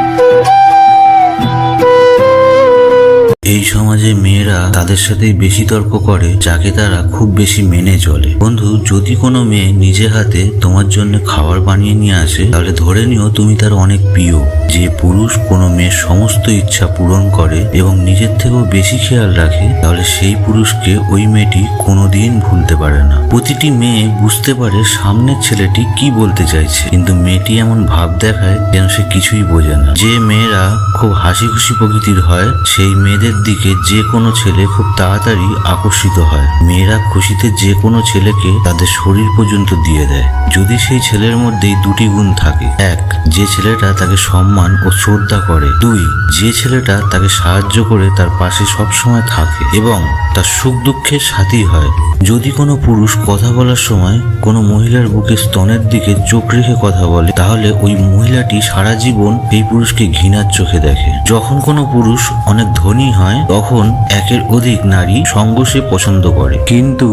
Música এই সমাজে মেয়েরা তাদের সাথেই বেশি তর্ক করে, যাকে তারা খুব বেশি মেনে চলে। বন্ধু, যদি কোনো মেয়ে নিজে হাতে তোমার জন্য খাবার বানিয়ে নিয়ে আসে, তাহলে ধরে নিও তুমি তার অনেক প্রিয়। যে পুরুষ কোনো মেয়ের সমস্ত ইচ্ছা পূরণ করে এবং নিজের থেকেও বেশি খেয়াল রাখে, তাহলে সেই পুরুষকে ওই মেয়েটি কোনোদিন ভুলতে পারে না। প্রতিটি মেয়ে বুঝতে পারে সামনের ছেলেটি কি বলতে চাইছে, কিন্তু মেয়েটি এমন ভাব দেখায় যেন সে কিছুই বোঝে না। যে মেয়েরা খুব হাসি খুশি প্রকৃতির হয়, সেই মেয়েদের দিকে যে কোনো ছেলে খুব তাড়াতাড়ি আকর্ষিত হয়। মেয়েরা খুশিতে যে কোনো ছেলেকে তাদের শরীর পর্যন্ত দিয়ে দেয়। যদি সেই ছেলের মধ্যেই দুটি গুণ থাকে, এক, যে ছেলেটা তাকে সম্মান ও শ্রদ্ধা করে। দুই, যে ছেলেটা তাকে সাহায্য করে তার পাশে সবসময় থাকে। এবং তার সুখ দুঃখের সাথী হয়। যদি কোনো পুরুষ কথা বলার সময় কোনো মহিলার বুকে স্তনের দিকে চোখ রেখে কথা বলে, তাহলে ওই মহিলাটি সারা জীবন এই পুরুষকে ঘৃণার চোখে দেখে। যখন কোনো পুরুষ অনেক ধনী হয়, তখন একের অধিক নারী সঙ্গ সে পছন্দ করে। কিন্তু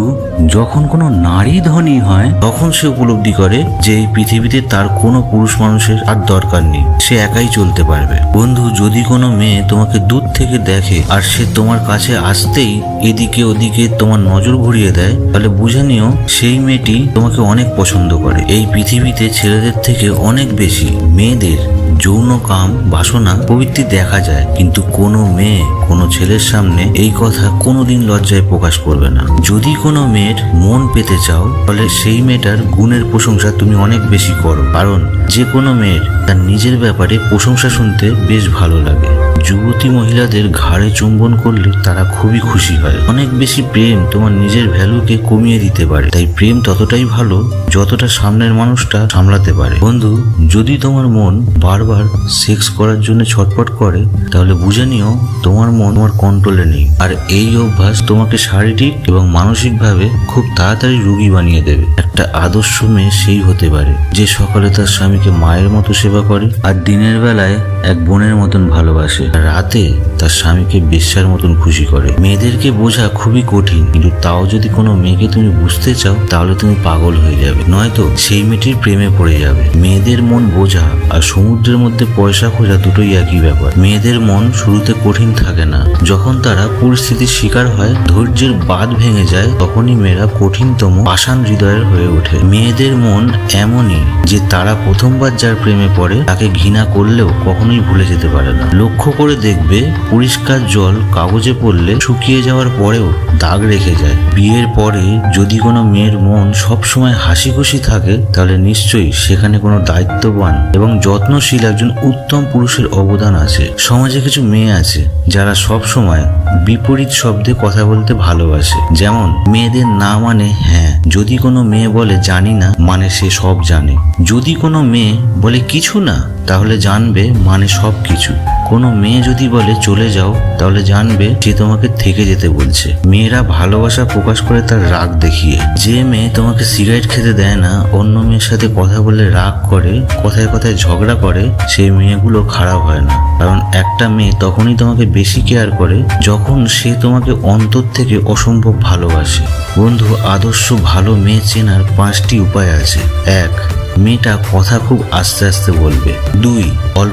যখন কোনো নারী ধনী হয়, তখন সে উপলব্ধি করে যে এই পৃথিবীতে তার কোনো পুরুষ মানুষের আর দরকার নেই। সে একাই চলতে পারবে। বন্ধু, যদি কোনো মেয়ে তোমাকে দূর থেকে দেখে আর সে তোমার কাছে আসতেই এদিকে ওদিকে তোমার নজর ঘুরিয়ে দেয়, তাহলে বুঝে নিও সেই মেয়েটি তোমাকে অনেক পছন্দ করে। এই পৃথিবীতে ছেলেদের থেকে অনেক বেশি মেয়েদের যৌন কাম বাসনা প্রবৃত্তি দেখা যায়, কিন্তু কোনো মেয়ে, কোনো ছেলের সামনে এই কথা কোনোদিন লজ্জায় প্রকাশ করবে না। যদি কোনো মেয়ের মন পেতে চাও, তাহলে সেই মেয়েটার গুণের প্রশংসা তুমি অনেক বেশি করো। কারণ যে কোনো মেয়ের তার নিজের ব্যাপারে প্রশংসা শুনতে বেশ ভালো লাগে। যুবতী মহিলাদের ঘাড়ে চুম্বন করলে তারা খুবই খুশি হয়। অনেক বেশি প্রেম তোমার নিজের ভ্যালুকে কমিয়ে দিতে পারে। তাই প্রেম ততটাই ভালো যতটা সামনের মানুষটা সামলাতে পারে। বন্ধু, যদি তোমার মন বারবার সেক্স করার জন্য ছটফট করে, তাহলে বুঝে নিও তোমার মন তোমার কন্ট্রোলে নেই। আর এই অভ্যাস তোমাকে শারীরিক এবং মানসিকভাবে খুব তাড়াতাড়ি রুগী বানিয়ে দেবে। একটা আদর্শ মেয়ে সেই হতে পারে, যে সকালে তার স্বামীকে মায়ের মতো সেবা করে আর দিনের বেলায় এক বোনের মতন ভালোবাসে। রাতে তার স্বামীকে বেশ্যার মতন খুশি করে। মেয়েদেরকে বোঝা খুবই কঠিন, কিন্তু তাও যদি কোনো মেয়েকে তুমি বুঝতে চাও, তাহলে তুমি পাগল হয়ে যাবে। নয়তো সেই মেয়েটির প্রেমে পড়ে যাবে। মেয়েদের মন বোঝা আর সমুদ্রের মধ্যে পয়সা খোঁজা দুটোই একই ব্যাপার। মেয়েদের মন শুরুতে কঠিন থাকে না। যখন তারা পরিস্থিতির শিকার হয়, ধৈর্যের বাঁধ ভেঙে যায়, তখনই মেয়েরা কঠিনতম পাষাণ হৃদয়ের হয়ে ওঠে। মেয়েদের মন এমনই যে তারা প্রথমবার যার প্রেমে পড়ে তাকে ঘৃণা করলেও কখনোই ভুলে যেতে পারে না। লক্ষ্য করে দেখবে, পরিষ্কার জল কাগজে পড়লে শুকিয়ে যাওয়ার পরেও দাগ রেখে যায়। বিয়ের পরে যদি কোনো মেয়ের মন সবসময় হাসি খুশি থাকে, তাহলে নিশ্চয়ই সেখানে কোনো দায়িত্ববান এবং যত্নশীল একজন উত্তম পুরুষের অবদান আছে। সমাজে কিছু মেয়ে আছে, যারা সব সময় বিপরীত শব্দে কথা বলতে ভালোবাসে। যেমন, মেয়েদের না মানে হ্যাঁ। যদি কোনো মেয়ে বলে জানি না মানে সে সব জানে। যদি কোনো মেয়ে বলে কিছু না, তাহলে জানবে মানে সব কিছু। কোনো মেয়ে যদি বলে, চলে যাও, তাহলে জানবে সে তোমাকে থেকে যেতে বলছে। মেয়েরা ভালোবাসা প্রকাশ করে তার রাগ দেখিয়ে। যে মেয়ে তোমাকে সিগারেট খেতে দেয় না, অন্য মেয়ের সাথে কথা বলে রাগ করে, কথায় কথায় ঝগড়া করে, সেই মেয়েগুলো খারাপ হয় না। কারণ একটা মেয়ে তখনই তোমাকে বেশি কেয়ার করে, যখন সে তোমাকে অন্তর থেকে অসম্ভব ভালোবাসে। বন্ধু, আদর্শ ভালো মেয়ে চেনার পাঁচটি উপায় আছে। এক মেয়েটা কথা খুব আস্তে আস্তে বলবে। দুই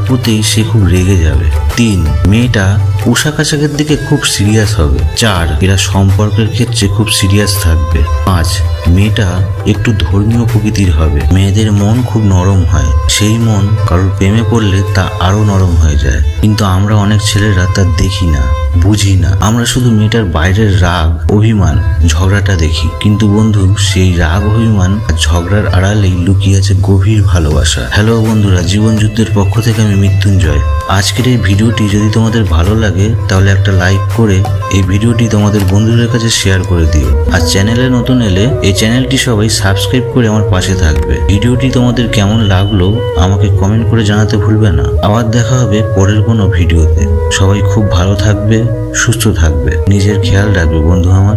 অল্পতেই সে খুব রেগে যাবে। তিন, মেয়েটা পোশাক আশাকের দিকে খুব সিরিয়াস হবে। চার, এরা সম্পর্কের ক্ষেত্রে খুব সিরিয়াস থাকবে। পাঁচ, মেয়েটা একটু ধর্মীয় প্রকৃতির হবে। মেয়েদের মন খুব নরম হয়। সেই মন কারোর প্রেমে পড়লে তা আরও নরম হয়ে যায়। কিন্তু আমরা অনেক ছেলেরা তা দেখি না, বুঝি না। আমরা শুধু মেয়েটার বাইরের রাগ, অভিমান, ঝগড়াটা দেখি। কিন্তু বন্ধু, সেই রাগ, অভিমান ঝগড়ার আড়ালেই লুকিয়ে আছে গভীর ভালোবাসা। হ্যালো বন্ধুরা জীবন যুদ্ধের পক্ষ থেকে আমি মৃত্যুঞ্জয়। আজকের এই ভিডিওটি যদি তোমাদের ভালো লাগে, তাহলে একটা লাইক করে এই ভিডিওটি তোমাদের বন্ধুদের কাছে শেয়ার করে দিও। আর চ্যানেলে নতুন এলে এই চ্যানেলটি সবাই সাবস্ক্রাইব করে আমার পাশে থাকবে। ভিডিওটি তোমাদের কেমন লাগল, আমাকে কমেন্ট করে জানাতে ভুলবে না। আবার দেখা হবে পরের কোনো ভিডিওতে। সবাই খুব ভালো থাকবে, সুস্থ থাকবে। নিজের খেয়াল রাখবে, বন্ধু আমার।